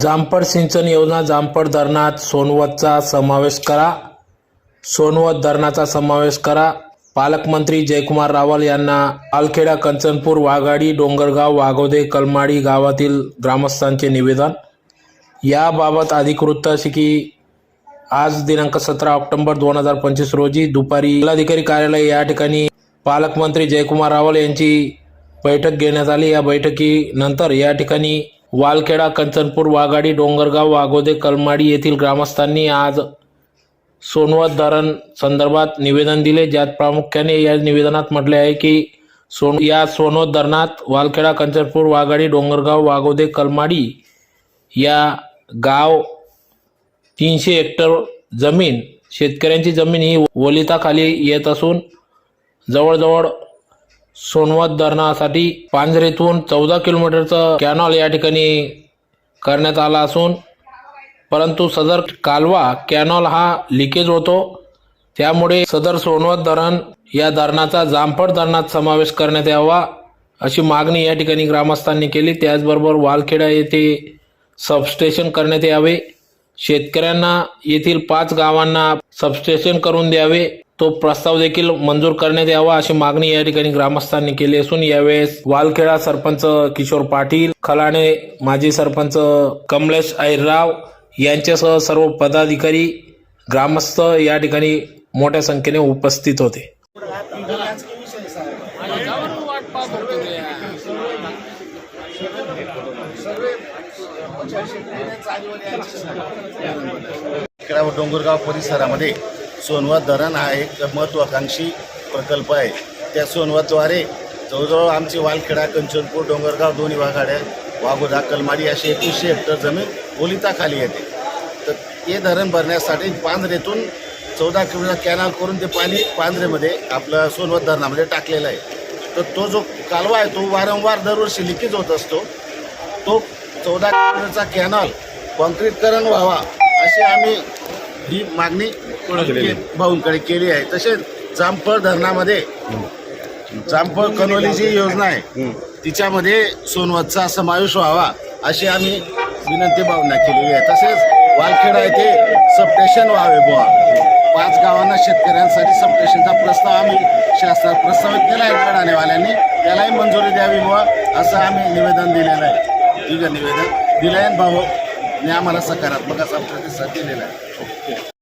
जामपड सिंचन योजना जामपड धरणात सोनवतचा समावेश करा. सोनवत धरणाचा समावेश करा. पालकमंत्री जयकुमार रावल यांना पालखेडा कंचनपूर वाघाडी डोंगरगाव वाघोदे कलमाडी गावातील ग्रामस्थांचे निवेदन. याबाबत अधिकृत अशी की आज दिनांक सतरा ऑक्टोबर दोन हजार पंचवीस रोजी दुपारी जिल्हाधिकारी कार्यालय या ठिकाणी पालकमंत्री जयकुमार रावल यांची बैठक घेण्यात आली. या बैठकीनंतर या ठिकाणी वालखेडा कंचनपूर वाघाडी डोंगरगाव वाघोदे कलमाडी येथील ग्रामस्थांनी आज सोनवत धरण संदर्भात निवेदन दिले. ज्यात प्रामुख्याने या निवेदनात म्हटले आहे की सोन या सोनवत धरणात वालखेडा कंचनपूर वाघाडी डोंगरगाव वाघोदे कलमाडी या गाव तीनशे हेक्टर जमीन शेतकऱ्यांची जमीन ही ओलिताखाली येत असून जवळजवळ सोनवत धरणासाठी पांझरेतून चौदा किलोमीटरचं कॅनॉल या ठिकाणी करण्यात आला असून परंतु सदर कालवा कॅनॉल हा लिकेज होतो. त्यामुळे सदर सोनवत धरण या धरणाचा जामफळ धरणात समावेश करण्यात यावा अशी मागणी या ठिकाणी ग्रामस्थांनी केली. त्याचबरोबर वालखेडा येथे सबस्टेशन करण्यात यावे. शेतकऱ्यांना येथील पाच गावांना सबस्टेशन करून द्यावे. तो प्रस्ताव देखील मंजूर करण्यात यावा अशी मागणी या ठिकाणी ग्रामस्थांनी केली असून यावेळेस वालखेडा सरपंच किशोर पाटील खलाणे माजी सरपंच कमलेश ऐरराव यांच्यासह सर्व पदाधिकारी ग्रामस्थ या ठिकाणी मोठ्या संख्येने उपस्थित होते. डोंगरगाव परिसरामध्ये सोनवा धरण हा एक महत्त्वाकांक्षी प्रकल्प आहे. त्या सोनवाद्वारे जवळजवळ आमची वालखेडा कंचनपूर डोंगरगाव दोन्ही वाघाड्या वाघोदा कलमाडी अशी एकवीसशे हेक्टर जमीन ओलिताखाली येते. तर हे धरण भरण्यासाठी पांझरेतून चौदा किलोमीटर कॅनल करून ते पाणी पांझरेमध्ये आपलं सोनवत धरणामध्ये टाकलेलं आहे. तर तो जो कालवा आहे तो वारंवार दरवर्षी लिकेज होत असतो. तो चौदा किलोमीटरचा कॅनल कॉन्क्रीटकरण व्हावा अशी आम्ही ही मागणी भाऊंकडे केली आहे. तसेच जामफळ धरणामध्ये जामफळ कनोली जी योजना आहे तिच्यामध्ये सोनवतचा समावेश व्हावा अशी आम्ही विनंती भावना केलेली आहे. तसेच वालखेडा येथे सबस्टेशन व्हावे बुवा. पाच गावांना शेतकऱ्यांसाठी सबस्टेशनचा प्रस्ताव आम्ही शास्त्रात प्रस्तावित केला आहे अडाणेवाल्यांनी त्यालाही मंजुरी द्यावी बुवा असं आम्ही निवेदन दिलेलं आहे. ठीक आहे निवेदन दिलं आहे भाऊ आणि आम्हाला सकारात्मक असा प्रतिसाद दिलेला आहे.